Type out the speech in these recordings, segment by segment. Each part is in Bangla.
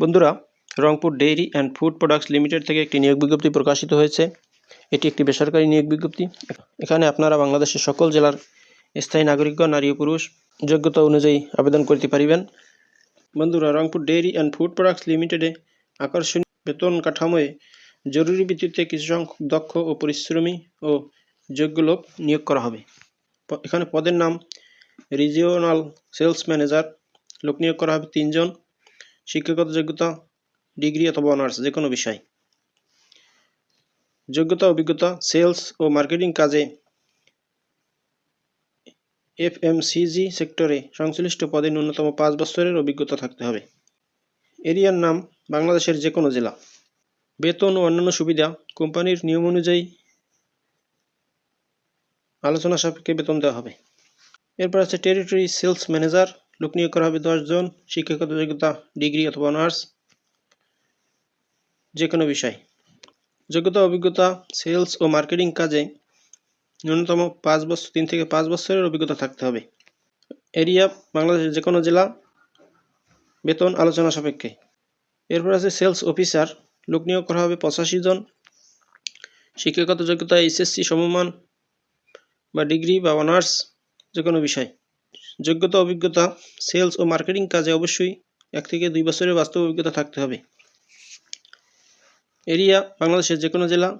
বন্ধুরা, Rangpur dairy and food products limited থেকে একটি নিয়োগ বিজ্ঞপ্তি প্রকাশিত হয়েছে। এটি একটি বেসরকারি নিয়োগ বিজ্ঞপ্তি। এখানে আপনারা বাংলাদেশের সকল জেলার স্থায়ী নাগরিকগণ, নারী ও পুরুষ, যোগ্যতা অনুযায়ী আবেদন করতে পারিবেন। বন্ধুরা, Rangpur dairy and food products লিমিটেডে আকর্ষণীয় বেতন কাঠামোয় জরুরি ভিত্তিতে কিছু সংখ্যক দক্ষ ও পরিশ্রমী ও যোগ্য লোক নিয়োগ করা হবে। এখানে পদের নাম রিজিওনাল সেলস ম্যানেজার, লোক নিয়োগ করা হবে তিনজন। শিক্ষাগত যোগ্যতা, ডিগ্রি অথবা অনার্স যে কোনো বিষয়। যোগ্যতা, অভিজ্ঞতা, সেলস ও মার্কেটিং কাজে এফএমসিজি সেক্টরে সংশ্লিষ্ট পদে ন্যূনতম পাঁচ বছরের অভিজ্ঞতা থাকতে হবে। এরিয়ার নাম বাংলাদেশের যে কোনো জেলা। বেতন ও অন্যান্য সুবিধা কোম্পানির নিয়ম অনুযায়ী আলোচনা সাপেক্ষে বেতন দেওয়া হবে। এরপর আছে টেরিটরি সেলস ম্যানেজার লোক নিয়োগ করা হবে দশজন শিক্ষাগত যোগ্যতা ডিগ্রি অথবা অনার্স যে কোনো বিষয়। যোগ্যতা, অভিজ্ঞতা, সেলস ও মার্কেটিং কাজে ন্যূনতম পাঁচ বছর, তিন থেকে পাঁচ বছরের অভিজ্ঞতা থাকতে হবে। এরিয়া, বাংলাদেশের যে কোনো জেলা, বেতন আলোচনা সাপেক্ষে। এরপর আছে সেলস অফিসার, লোক নিয়োগ করা হবে পঁচাশি জন শিক্ষাগত যোগ্যতা এইচএসসি সমমান বা ডিগ্রি বা অনার্স যে কোনো বিষয়। যোগ্যতা, অভিজ্ঞতা, সেলস ও মার্কেটিং কাজে অবশ্যই এক থেকে দুই বছরের বাস্তব অভিজ্ঞতা থাকতে হবে। এরিয়া, বাংলাদেশের যে কোনো জেলা।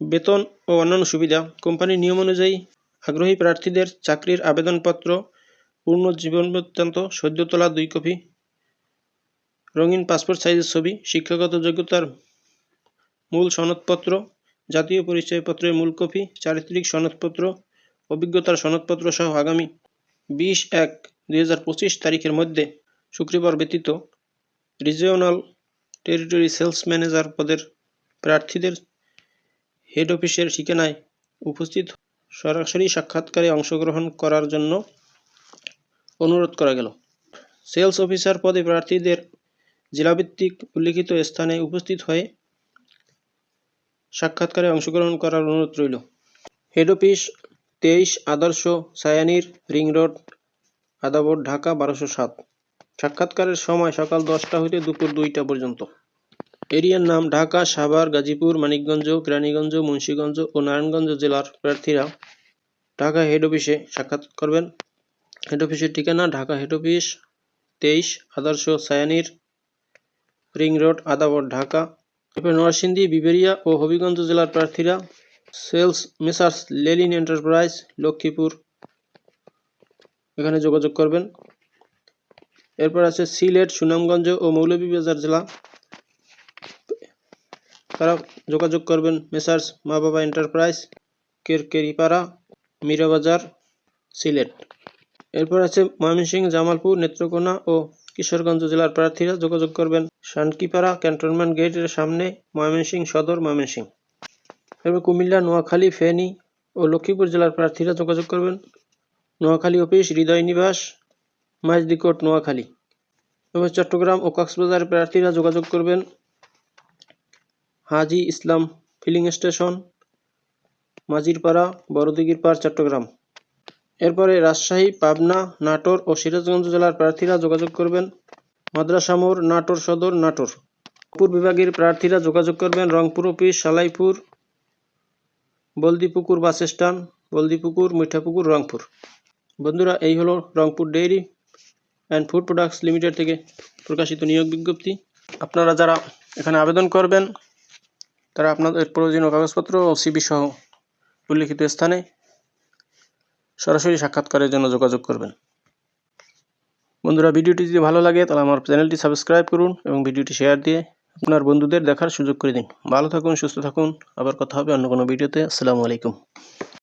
বেতন ও অন্যান্য সুবিধা। কোম্পানির নিয়ম অনুযায়ী আগ্রহী প্রার্থীদের চাকরির আবেদনপত্র, পূর্ণ জীবন বৃত্তান্ত সদ্য তোলা দুই কপি, রঙিন পাসপোর্ট সাইজের ছবি, শিক্ষাগত যোগ্যতার মূল সনদপত্র, জাতীয় পরিচয়পত্রের মূল কপি, চারিত্রিক সনদপত্র অভিজ্ঞতার সনদপত্র সহ আগামী বিশ এক দুই তারিখের মধ্যে শুক্রবার ব্যতীত রিজিওনাল টেরিটরি সেলস ম্যানেজার পদের প্রার্থীদের হেড অফিসের ঠিকানায় উপস্থিত সরাসরি সাক্ষাৎকারে অংশগ্রহণ করার জন্য অনুরোধ করা গেল। সেলস অফিসার পদে প্রার্থীদের জেলাভিত্তিক উল্লিখিত স্থানে উপস্থিত হয়ে সাক্ষাৎকারে অংশগ্রহণ করার অনুরোধ রইল। হেড অফিস তেইশ আদর্শ সায়ানির রিং রোড, আদাবর ঢাকা, বারোশো সাত। সাক্ষাৎকারের সময় সকাল দশটা হইতে দুপুর দুইটা পর্যন্ত। এরিয়ার নাম ঢাকা, সাভার, গাজীপুর, মানিকগঞ্জ, কেরানীগঞ্জ, মুন্সীগঞ্জ ও নারায়ণগঞ্জ জেলার প্রার্থীরা ঢাকা হেড অফিসে সাক্ষাৎ করবেন। হেড অফিসের ঠিকানা ঢাকা হেড অফিস, তেইশ আদর্শ সায়ানির রিং রোড, আদাবর ঢাকা। এরপর নরসিংদী, বিবেরিয়া ও হবিগঞ্জ জেলার প্রার্থীরা sales, messrs, Lelin enterprise, Lakshmipur. এখানে যোগাযোগ করবেন। এরপর আছে সিলেট, সুনামগঞ্জ ও মৌলভীবাজার জেলা। তারা যোগাযোগ করবেন মেসার্স মা বাবা এন্টারপ্রাইজ, কেরকেরিপাড়া, মীরাবাজার, সিলেট। এরপর আছে ময়মনসিংহ, জামালপুর, নেত্রকোনা ও কিশোরগঞ্জ জেলার প্রার্থীরা যোগাযোগ করবেন। শানকিপাড়া ক্যান্টনমেন্ট গেটের সামনে ময়মনসিংহ সদর ময়মনসিংহ। এরপর কুমিল্লা, নোয়াখালী, ফেনী ও লক্ষ্মীপুর জেলার প্রার্থীরা যোগাযোগ করবেন। নোয়াখালী অফিস, হৃদয় নিবাস মাইজদিকোট নোয়াখালী। এবার চট্টগ্রাম ও কক্সবাজারের প্রার্থীরা যোগাযোগ করবেন। হাজি ইসলাম ফিলিং স্টেশন মাঝিরপাড়া বড়দিগির পাড়, চট্টগ্রাম। এরপরে রাজশাহী, পাবনা, নাটোর ও সিরাজগঞ্জ জেলার প্রার্থীরা যোগাযোগ করবেন। মাদ্রাসা মোড়, নাটোর সদর, নাটোর। রংপুর বিভাগের প্রার্থীরা যোগাযোগ করবেন। Rangpur office, Salaipur Baldipukur bus stand, Baldipukur, Mithapukur, Rangpur. বন্ধুরা, এই হলো Rangpur dairy and food products limited থেকে প্রকাশিত নিয়োগ বিজ্ঞপ্তি। আপনারা যারা এখানে আবেদন করবেন, তারা আপনাদের প্রয়োজনীয় কাগজপত্র ও সিবি সহ উল্লিখিত স্থানে সরাসরি সাক্ষাৎকারের জন্য যোগাযোগ করবেন। বন্ধুরা, ভিডিওটি যদি ভালো লাগে, তাহলে আমার চ্যানেলটি সাবস্ক্রাইব করুন এবং ভিডিওটি শেয়ার দিয়ে আপনার বন্ধুদের দেখার সুযোগ করে দিন। ভালো থাকুন, সুস্থ থাকুন। আবার কথা হবে অন্য কোনো ভিডিওতে। আসসালামু আলাইকুম।